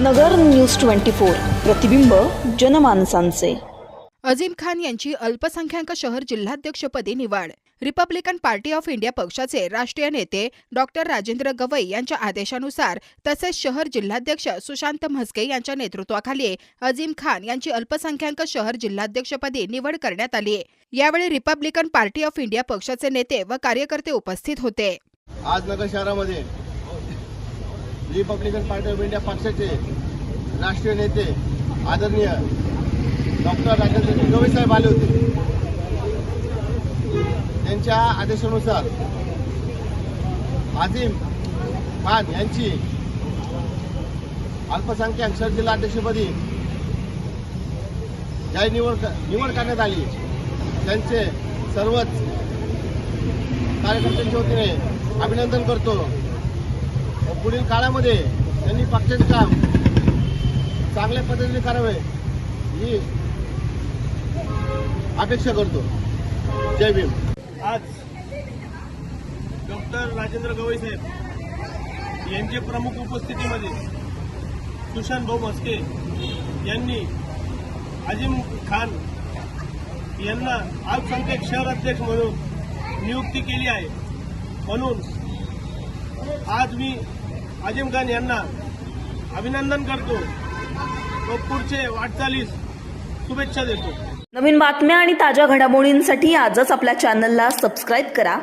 नगर news twenty four. प्रतिबिंब जनमानसांचे. अझीम खान यांची अल्पसंख्याक शहर जिल्हाध्यक्षपदी निवड. रिपब्लिकन पार्टी ऑफ इंडिया पक्षाचे राष्ट्रीय नेते डॉक्टर राजेंद्र गवई यांच्या आदेशानुसार तसेच शहर जिल्हाध्यक्ष सुशांत म्हस्के यांच्या नेतृत्वाखाली अझीम खान यांची अल्पसंख्याक शहर जिल्हाध्यक्षपदी निवड करण्यात आली. यावेळी रिपब्लिकन पार्टी ऑफ इंडिया पक्षाचे नेते व कार्यकर्ते उपस्थित होते. आज नगर शहरामध्ये रिपब्लिकन पार्टी ऑफ इंडिया पक्षाचे राष्ट्रीय नेते आदरणीय डॉक्टर राजेंद्र गवई साहेब आले होते. त्यांच्या आदेशानुसार आझिम खान यांची अल्पसंख्याक शहर जिल्हा अध्यक्षपदी जाहीर निवड निवड करण्यात आली. त्यांचे सर्वच कार्यकर्त्यांच्या वतीने अभिनंदन करतो. पुढील काळामध्ये त्यांनी पक्षाचे काम चांगल्या पद्धतीने करावे ही अपेक्षा करतो. जय भीम. आज डॉक्टर राजेंद्र गवई साहेब यांच्या प्रमुख उपस्थितीमध्ये सुशांत भाऊ मस्के यांनी अजिम खान यांना अल्पसंख्याक शहर अध्यक्ष म्हणून नियुक्ती केली आहे. म्हणून आज मी अजिम खान यांना अभिनंदन करतो. व पुढचे वाटचालीस शुभेच्छा देतो. नवीन बातम्या आणि ताज्या घडामोडींसाठी आजच आपल्या चॅनलला सबस्क्राईब करा.